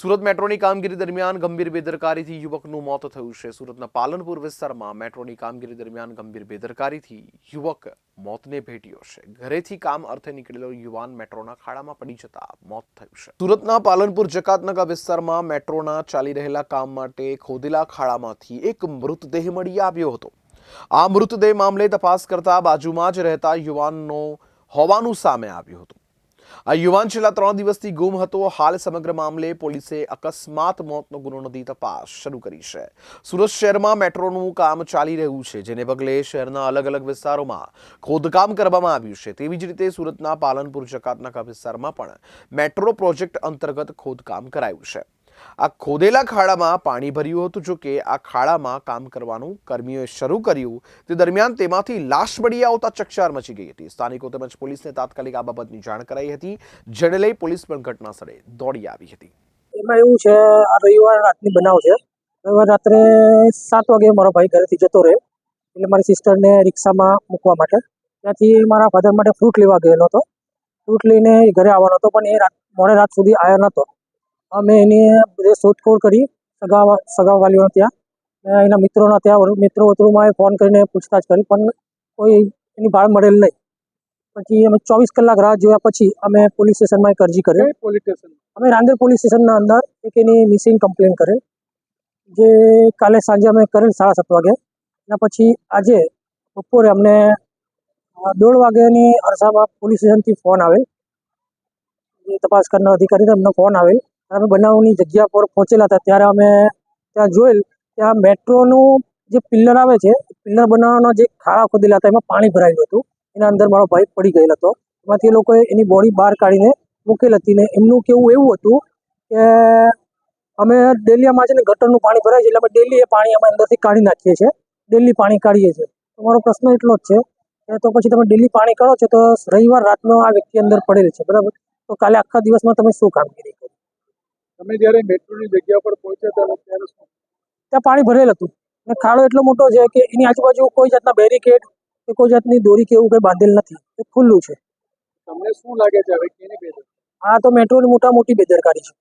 સુરત મેટ્રોની કામગીરી દરમિયાન ગંભીર બેદરકારીથી યુવકનું મોત થયું છે. સુરતના પાલનપુર વિસ્તારમાં મેટ્રોની કામગીરી દરમિયાન ગંભીર બેદરકારીથી યુવક મોતને ભેટ્યો છે. ઘરેથી કામ અર્થે નીકળેલો યુવાન મેટ્રોના ખાડામાં પડી જતા મોત થયું છે. સુરતના પાલનપુર જકાતનગર વિસ્તારમાં મેટ્રોના ચાલી રહેલા કામ માટે ખોદેલા ખાડામાંથી એક મૃતદેહ મળી આવ્યો હતો. આ મૃતદેહ મામલે તપાસ કરતા બાજુમાં જ રહેતા યુવાનનો હોવાનું સામે આવ્યું હતું. આ યુવાન છેલ્લા ત્રણ દિવસથી ગુમ હતો. હાલ સમગ્ર મામલે પોલીસે અકસ્માત મોતનો ગુનો નોંધી તપાસ શરૂ કરી છે. સુરત શહેરમાં મેટ્રોનું કામ ચાલી રહ્યું છે, જેને પગલે શહેરના અલગ અલગ વિસ્તારોમાં ખોદકામ કરવામાં આવ્યું છે. તેવી જ રીતે સુરતના પાલનપુર, જકાતનાકા વિસ્તારમાં પણ મેટ્રો પ્રોજેક્ટ અંતર્ગત ખોદકામ કરાયું છે. આ ખોદેલા ખાડામાં પાણી ભર્યું હતું, જો કે આ ખાડામાં કામ કરવાનું કર્મીઓએ શરૂ કર્યું. તે દરમિયાન તેમાંથી લાશ મળી આવતા ચકચાર મચી ગઈ હતી. સ્થાનિકો તેમજ પોલીસને તાત્કાલિક આ બાબતની જાણ કરાઈ હતી, જેને લઈ પોલીસ પણ ઘટના સ્થળે દોડી આવી હતી. એમાં એવું છે, આ રવિવાર રાતની બનાવ છે. રવિવાર રાત્રે સાત વાગે મારો ભાઈ ઘરેથી જતો રહે એટલે મારી સિસ્ટરને રિક્ષામાં મૂકવા માટે. ત્યાંથી મારા ફાધર માટે ફ્રૂટ લેવા ગયેલો હતો. ફ્રૂટ લઈને ઘરે આવવાનો હતો, પણ એ રાત મોડે રાત સુધી આવ્યો નહોતો. અમે એની બધે શોધખોળ કરી સગા વાલીઓના ત્યાં. એના મિત્રોના ત્યાં મિત્રો વતરોમાં ફોન કરીને પૂછતાછ કરી પણ કોઈ એની ભાળ મળેલ નહીં. પછી અમે ચોવીસ કલાક રાહ જોયા પછી અમે પોલીસ સ્ટેશનમાં એક અરજી કરી. Police station? અમે રાંદેર પોલીસ સ્ટેશનના અંદર એક એની મિસિંગ કમ્પ્લેન કરે જે કાલે સાંજે અમે કરેલ સાડા સાત વાગે. એના પછી આજે બપોરે અમને દોઢ વાગ્યાની અરસામાં પોલીસ સ્ટેશનથી ફોન આવે. જે તપાસ કરનાર અધિકારી એમનો ફોન અને અમે બનાવની જગ્યા પર પહોંચેલા હતા. ત્યારે અમે ત્યાં જોયેલ ત્યાં મેટ્રોનું જે પિલ્લર આવે છે, પિલ્લર બનાવવાના જે ખાડા ખોદેલા હતા, એમાં પાણી ભરાયેલું હતું. એના અંદર મારો ભાઈ પડી ગયેલ હતો. એમાંથી એ લોકોએ એની બોડી બહાર કાઢીને મૂકેલ હતી ને એમનું કેવું એવું હતું કે અમે ડેલીમાં છે ને ગટરનું પાણી ભરાય છે, એટલે અમે ડેલી એ પાણી અમે અંદરથી કાઢી નાખીએ છીએ. ડેલી પાણી કાઢીએ છીએ. તો મારો પ્રશ્ન એટલો જ છે કે તો પછી તમે ડેલી પાણી કાઢો છો તો રવિવાર રાતનો આ વ્યક્તિ અંદર પડેલ છે, બરાબર? તો કાલે આખા દિવસમાં તમે શું કામગીરી કરી? તમે જ્યારે મેટ્રોની જગ્યા પર પહોંચ્યા ત્યારે ત્યારે શું? ત્યાં પાણી ભરેલ હતું. અને ખાડો એટલો મોટો છે કે એની આજુબાજુ કોઈ જાતના બેરિકેડ કે કોઈ જાતની દોરી કે એવું કંઈ બાંધેલ નથી. એ ખુલ્લું છે. તમને શું લાગે છે હવે કેની બેદરકારી? આ તો મેટ્રોની મોટા મોટી બેદરકારી છે.